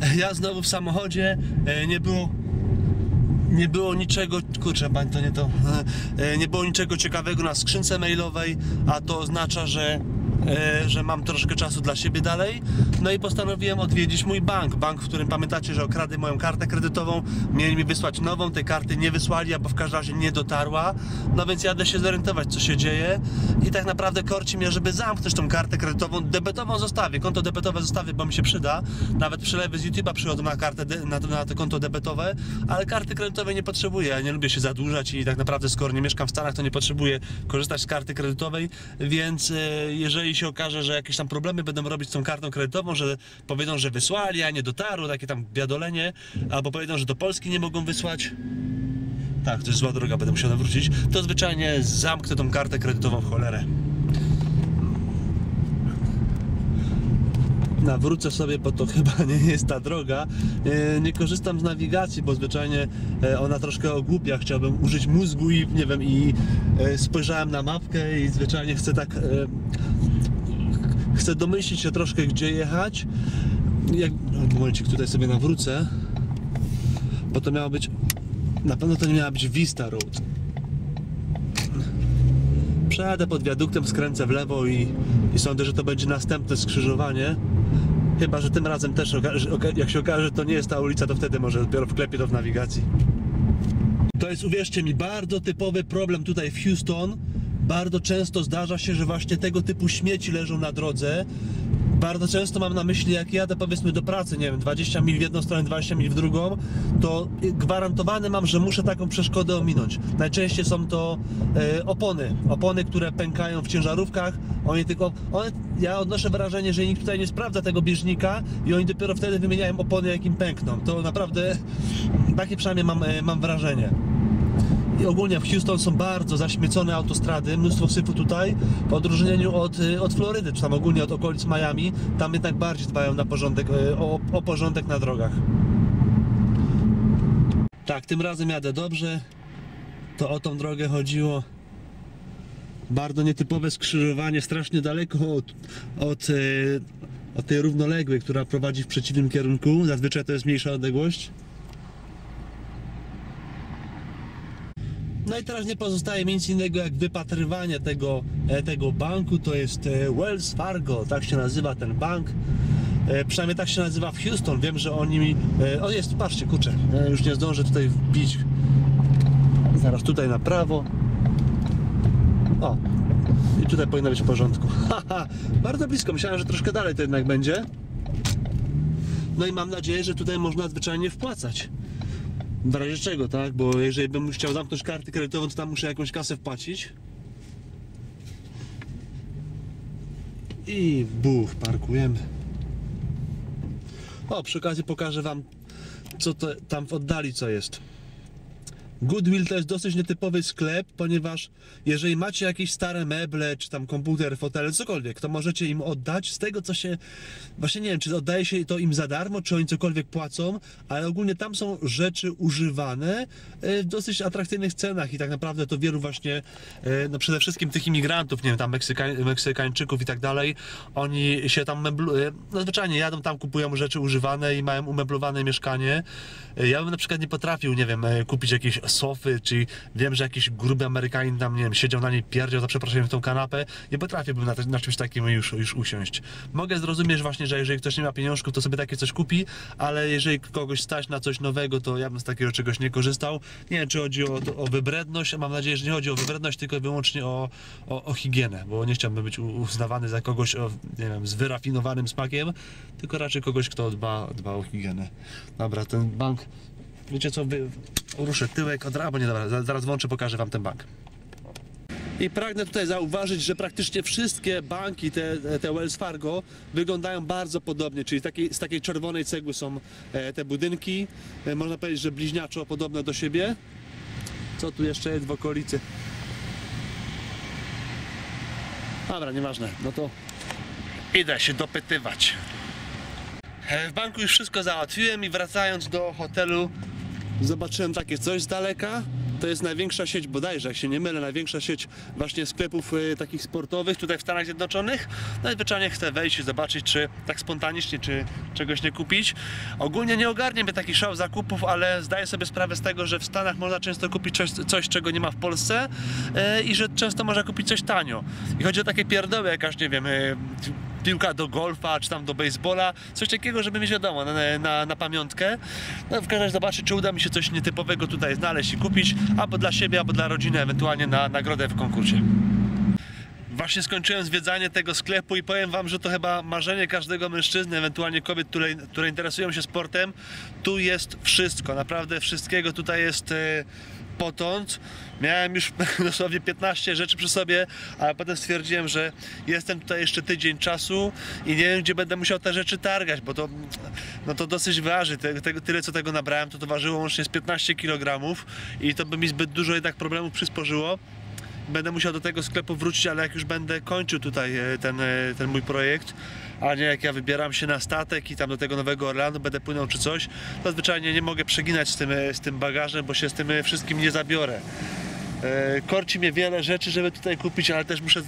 Ja znowu w samochodzie, e, nie było nie było niczego, kurczę, to nie to, e, nie było niczego ciekawego na skrzynce mailowej, a to oznacza, że, że mam troszkę czasu dla siebie dalej. No i postanowiłem odwiedzić mój bank. Bank, w którym pamiętacie, że okradli moją kartę kredytową, mieli mi wysłać nową, tej karty nie wysłali, albo w każdym razie nie dotarła. No więc jadę się zorientować, co się dzieje i tak naprawdę korci mnie, żeby zamknąć tą kartę kredytową. Debetową zostawię, konto debetowe zostawię, bo mi się przyda. Nawet przelewy z YouTube'a przychodzą na kartę, na, na to konto debetowe, ale karty kredytowej nie potrzebuję. Ja nie lubię się zadłużać i tak naprawdę skoro nie mieszkam w Stanach, to nie potrzebuję korzystać z karty kredytowej, więc e, jeżeli się okaże, że jakieś tam problemy będą robić z tą kartą kredytową, że powiedzą, że wysłali, a nie dotarło, takie tam biadolenie, albo powiedzą, że do Polski nie mogą wysłać, tak, to jest zła droga, będę musiał wrócić, to zwyczajnie zamknę tą kartę kredytową w cholerę. nawrócę sobie, bo to chyba nie jest ta droga. E, Nie korzystam z nawigacji, bo zwyczajnie e, ona troszkę ogłupia. Chciałbym użyć mózgu i nie wiem, i e, spojrzałem na mapkę i zwyczajnie chcę tak. Chcę domyślić się troszkę, gdzie jechać. Jak, momencik, tutaj sobie nawrócę, bo to miało być. Na pewno to nie miała być Vista Road. Przejadę pod wiaduktem, skręcę w lewo i, i sądzę, że to będzie następne skrzyżowanie. Chyba, że tym razem też, jak się okaże, że to nie jest ta ulica, to wtedy może dopiero wklepię to w nawigacji. To jest, uwierzcie mi, bardzo typowy problem tutaj w Houston. Bardzo często zdarza się, że właśnie tego typu śmieci leżą na drodze. Bardzo często mam na myśli, jak jadę powiedzmy do pracy, nie wiem, 20 mil w jedną stronę, 20 mil w drugą, to gwarantowane mam, że muszę taką przeszkodę ominąć. Najczęściej są to e, opony, opony, które pękają w ciężarówkach. Oni tylko, one, ja odnoszę wrażenie, że nikt tutaj nie sprawdza tego bieżnika i oni dopiero wtedy wymieniają opony, jak im pękną. To naprawdę, takie przynajmniej mam, e, mam wrażenie. Ogólnie w Houston są bardzo zaśmiecone autostrady, mnóstwo syfu tutaj, w odróżnieniu od, y, od Florydy, czy tam ogólnie od okolic Miami. Tam jednak bardziej dbają na porządek, y, o, o porządek na drogach. Tak, tym razem jadę dobrze. To o tą drogę chodziło. Bardzo nietypowe skrzyżowanie, strasznie daleko od, od, y, od tej równoległej, która prowadzi w przeciwnym kierunku. Zazwyczaj to jest mniejsza odległość. No i teraz nie pozostaje nic innego jak wypatrywanie tego, e, tego banku. To jest e, Wells Fargo, tak się nazywa ten bank. E, Przynajmniej tak się nazywa w Houston. Wiem, że oni mi. O jest, patrzcie, kurczę. Już nie zdążę tutaj wbić. Zaraz tutaj na prawo. O. I tutaj powinno być w porządku. Haha, bardzo blisko. Myślałem, że troszkę dalej to jednak będzie. No i mam nadzieję, że tutaj można zwyczajnie wpłacać. W razie czego, tak? Bo jeżeli bym chciał zamknąć kartę kredytową, to tam muszę jakąś kasę wpłacić. I buch, parkujemy. O, przy okazji pokażę wam, co to tam w oddali co jest. Goodwill to jest dosyć nietypowy sklep, ponieważ jeżeli macie jakieś stare meble, czy tam komputer, fotele, cokolwiek, to możecie im oddać z tego, co się. Właśnie nie wiem, czy oddaje się to im za darmo, czy oni cokolwiek płacą, ale ogólnie tam są rzeczy używane e, w dosyć atrakcyjnych cenach i tak naprawdę to wielu właśnie, e, no przede wszystkim tych imigrantów, nie wiem, tam Meksykań, Meksykańczyków i tak dalej, oni się tam meblu, e, no zwyczajnie jadą tam, kupują rzeczy używane i mają umeblowane mieszkanie. Ja bym na przykład nie potrafił, nie wiem, kupić jakiejś sofy, czy wiem, że jakiś gruby Amerykanin tam, nie wiem, siedział na niej, pierdział za przeproszeniem w tą kanapę, nie potrafiłbym na, na czymś takim już, już usiąść. Mogę zrozumieć właśnie, że jeżeli ktoś nie ma pieniążków, to sobie takie coś kupi, ale jeżeli kogoś stać na coś nowego, to ja bym z takiego czegoś nie korzystał. Nie wiem, czy chodzi o, o wybredność, mam nadzieję, że nie chodzi o wybredność, tylko wyłącznie o, o, o higienę, bo nie chciałbym być uznawany za kogoś o, nie wiem, z wyrafinowanym smakiem, tylko raczej kogoś, kto dba, dba o higienę. Dobra, ten bank Wiecie co, wy... ruszę tyłek od razu, nie dobra, za- zaraz włączę, pokażę wam ten bank. I pragnę tutaj zauważyć, że praktycznie wszystkie banki, te, te Wells Fargo, wyglądają bardzo podobnie, czyli takiej, z takiej czerwonej cegły są e, te budynki. E, można powiedzieć, że bliźniaczo podobne do siebie. Co tu jeszcze jest w okolicy? Dobra, nieważne, no to idę się dopytywać. E, W banku już wszystko załatwiłem i wracając do hotelu zobaczyłem takie coś z daleka. To jest największa sieć, bodajże, jak się nie mylę, największa sieć właśnie sklepów y, takich sportowych tutaj w Stanach Zjednoczonych. No i zwyczajnie chcę wejść i zobaczyć, czy tak spontanicznie, czy czegoś nie kupić. Ogólnie nie ogarnie mnie taki szał zakupów, ale zdaję sobie sprawę z tego, że w Stanach można często kupić coś, coś czego nie ma w Polsce y, i że często można kupić coś tanio. I chodzi o takie pierdoły, jakaś, nie wiem, y, piłka do golfa, czy tam do baseballa, coś takiego, żeby mieć wiadomo, na, na, na pamiątkę. No, w każdym razie zobaczyć, czy uda mi się coś nietypowego tutaj znaleźć i kupić, albo dla siebie, albo dla rodziny, ewentualnie na nagrodę w konkursie. Właśnie skończyłem zwiedzanie tego sklepu i powiem wam, że to chyba marzenie każdego mężczyzny, ewentualnie kobiet, które, które interesują się sportem. Tu jest wszystko, naprawdę wszystkiego tutaj jest e, potąd. Miałem już dosłownie 15 rzeczy przy sobie, ale potem stwierdziłem, że jestem tutaj jeszcze tydzień czasu i nie wiem, gdzie będę musiał te rzeczy targać, bo to, no to dosyć waży. Te, te, tyle, co tego nabrałem, to to ważyło łącznie z 15 kg i to by mi zbyt dużo jednak problemów przysporzyło będę musiał do tego sklepu wrócić, ale jak już będę kończył tutaj e, ten, e, ten mój projekt, a nie jak ja wybieram się na statek i tam do tego Nowego Orlanu będę płynął czy coś, to zwyczajnie nie mogę przeginać z tym, e, z tym bagażem, bo się z tym wszystkim nie zabiorę. Korci mnie wiele rzeczy, żeby tutaj kupić, ale też muszę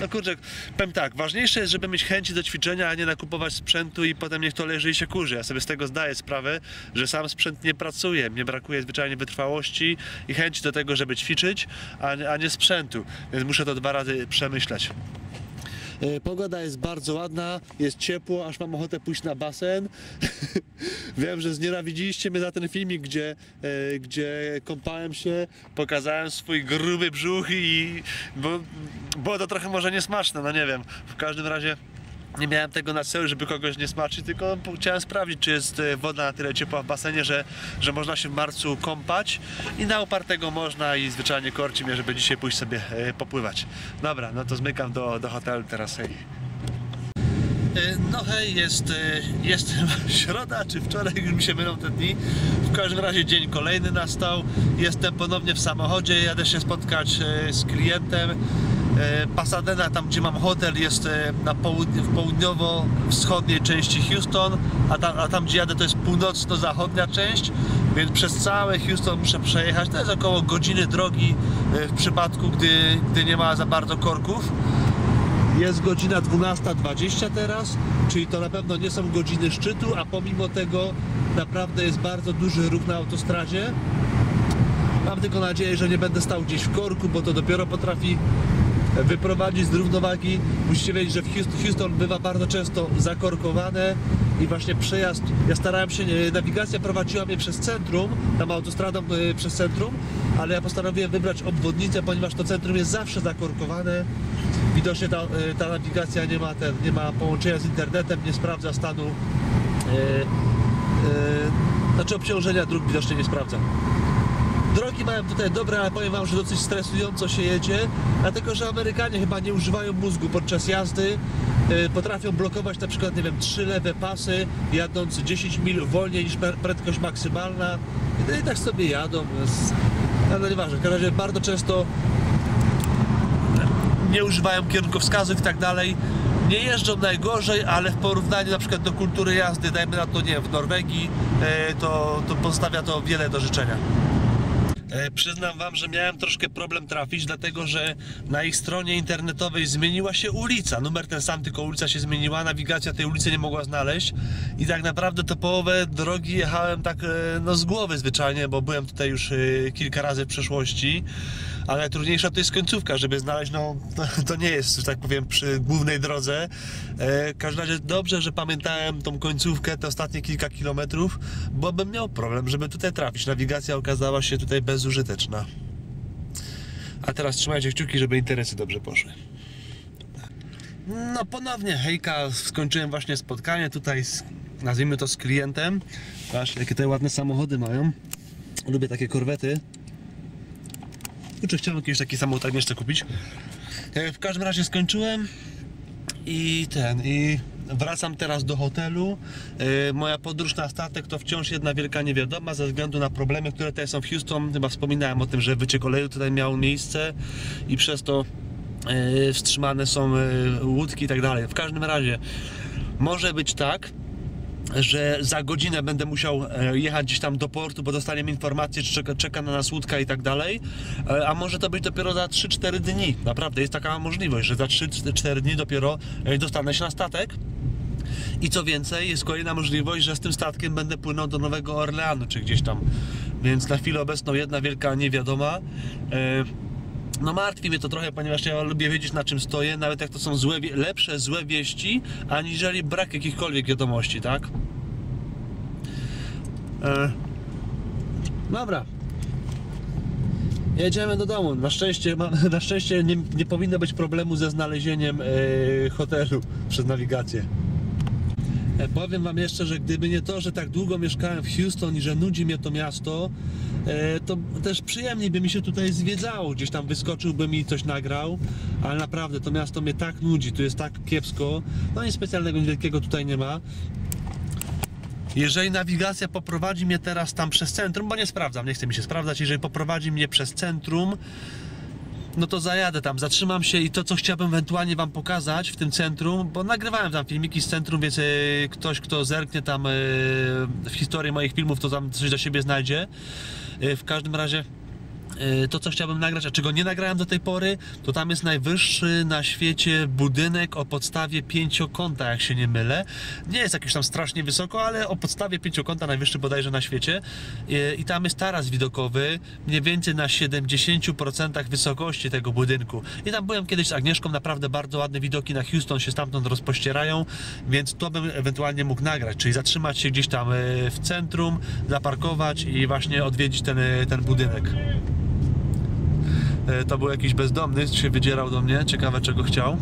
no kurczę, powiem tak, ważniejsze jest, żeby mieć chęci do ćwiczenia, a nie nakupować sprzętu i potem niech to leży i się kurzy. Ja sobie z tego zdaję sprawę, że sam sprzęt nie pracuje, mnie brakuje zwyczajnie wytrwałości i chęci do tego, żeby ćwiczyć, a nie sprzętu, więc muszę to dwa razy przemyśleć. E, pogoda jest bardzo ładna, jest ciepło, aż mam ochotę pójść na basen. Wiem, że znienawidziliście mnie za ten filmik, gdzie, e, gdzie kąpałem się, pokazałem swój gruby brzuch i bo, było to trochę może niesmaczne, no nie wiem. W każdym razie nie miałem tego na celu, żeby kogoś nie smaczyć, tylko chciałem sprawdzić, czy jest e, woda na tyle ciepła w basenie, że, że można się w marcu kąpać i na upartego można i zwyczajnie korci mnie, żeby dzisiaj pójść sobie e, popływać. Dobra, no to zmykam do, do hotelu teraz. Hej. E, no hej, jest, jest środa, czy wczoraj, już mi się mylą te dni. W każdym razie dzień kolejny nastał. Jestem ponownie w samochodzie, jadę się spotkać z klientem. E, Pasadena, tam gdzie mam hotel, jest e, na południe, w południowo-wschodniej części Houston, a tam, a tam gdzie jadę to jest północno-zachodnia część, więc przez całe Houston muszę przejechać. To jest około godziny drogi e, w przypadku, gdy, gdy nie ma za bardzo korków. Jest godzina 12.20 teraz, czyli to na pewno nie są godziny szczytu, a pomimo tego naprawdę jest bardzo duży ruch na autostradzie. Mam tylko nadzieję, że nie będę stał gdzieś w korku, bo to dopiero potrafi wyprowadzić z równowagi. Musicie wiedzieć, że w Houston bywa bardzo często zakorkowane i właśnie przejazd, ja starałem się, nawigacja prowadziła mnie przez centrum, tam autostradą e, przez centrum, ale ja postanowiłem wybrać obwodnicę, ponieważ to centrum jest zawsze zakorkowane. Widocznie ta, e, ta nawigacja nie ma, ten, nie ma połączenia z internetem, nie sprawdza stanu, yy, yy, znaczy obciążenia dróg widocznie nie sprawdza. Drogi mają tutaj dobre, ale powiem Wam, że dosyć stresująco się jedzie, dlatego że Amerykanie chyba nie używają mózgu podczas jazdy. E, potrafią blokować na przykład, nie wiem, trzy lewe pasy, jadąc 10 mil wolniej niż prędkość maksymalna. No i tak sobie jadą. Ale no nieważne, w każdym razie bardzo często nie używają kierunkowskazów i tak dalej. Nie jeżdżą najgorzej, ale w porównaniu na przykład do kultury jazdy, dajmy na to nie w Norwegii, e, to, to pozostawia to wiele do życzenia. E, przyznam Wam, że miałem troszkę problem trafić, dlatego że na ich stronie internetowej zmieniła się ulica. Numer ten sam, tylko ulica się zmieniła, nawigacja tej ulicy nie mogła znaleźć i tak naprawdę to połowę drogi jechałem tak e, no, z głowy zwyczajnie, bo byłem tutaj już e, kilka razy w przeszłości ale najtrudniejsza to jest końcówka, żeby znaleźć, no to, nie jest, że tak powiem, przy głównej drodze. W każdym razie dobrze, że pamiętałem tą końcówkę, te ostatnie kilka kilometrów, bo bym miał problem, żeby tutaj trafić. Nawigacja okazała się tutaj bezużyteczna. A teraz trzymajcie kciuki, żeby interesy dobrze poszły. No ponownie, hejka, skończyłem właśnie spotkanie tutaj z, nazwijmy to z klientem. Patrz, jakie te ładne samochody mają. Lubię takie korwety. Kurczę, chciałem jakiś taki samochód jeszcze kupić. E, w każdym razie skończyłem i ten, i wracam teraz do hotelu. E, moja podróż na statek to wciąż jedna wielka niewiadoma ze względu na problemy, które tutaj są w Houston. Chyba wspominałem o tym, że wyciek oleju tutaj miał miejsce i przez to e, wstrzymane są łódki i tak dalej. W każdym razie może być tak, że za godzinę będę musiał e, jechać gdzieś tam do portu, bo dostaniemy informację, czy czeka, czeka na nas łódka i tak dalej. E, A może to być dopiero za 3-4 dni. Naprawdę jest taka możliwość, że za 3-4 dni dopiero e, dostanę się na statek. I co więcej, jest kolejna możliwość, że z tym statkiem będę płynął do Nowego Orleanu, czy gdzieś tam. Więc na chwilę obecną jedna wielka niewiadoma. E, No martwi mnie to trochę, ponieważ ja lubię wiedzieć na czym stoję, nawet jak to są złe, lepsze złe wieści, aniżeli brak jakichkolwiek wiadomości, tak? E, Dobra. Jedziemy do domu. Na szczęście, na szczęście nie, nie powinno być problemu ze znalezieniem e, hotelu przez nawigację. E, Powiem wam jeszcze, że gdyby nie to, że tak długo mieszkałem w Houston i że nudzi mnie to miasto, e, to też przyjemniej by mi się tutaj zwiedzało. Gdzieś tam wyskoczyłbym i coś nagrał, ale naprawdę to miasto mnie tak nudzi, tu jest tak kiepsko. No nic specjalnego, wielkiego tutaj nie ma. Jeżeli nawigacja poprowadzi mnie teraz tam przez centrum, bo nie sprawdzam, nie chce mi się sprawdzać, jeżeli poprowadzi mnie przez centrum, no to zajadę tam, zatrzymam się i to, co chciałbym ewentualnie Wam pokazać w tym centrum, bo nagrywałem tam filmiki z centrum, więc e, ktoś, kto zerknie tam e, w historię moich filmów, to tam coś dla siebie znajdzie. E, w każdym razie to, co chciałbym nagrać, a czego nie nagrałem do tej pory, to tam jest najwyższy na świecie budynek o podstawie pięciokąta, jak się nie mylę. Nie jest jakiś tam strasznie wysoko, ale o podstawie pięciokąta najwyższy bodajże na świecie. E, I tam jest taras widokowy, mniej więcej na 70% wysokości tego budynku. I tam byłem kiedyś z Agnieszką, naprawdę bardzo ładne widoki na Houston się stamtąd rozpościerają, więc to bym ewentualnie mógł nagrać, czyli zatrzymać się gdzieś tam e, w centrum, zaparkować i właśnie odwiedzić ten, ten budynek. E, To był jakiś bezdomny, się wydzierał do mnie, ciekawe czego chciał.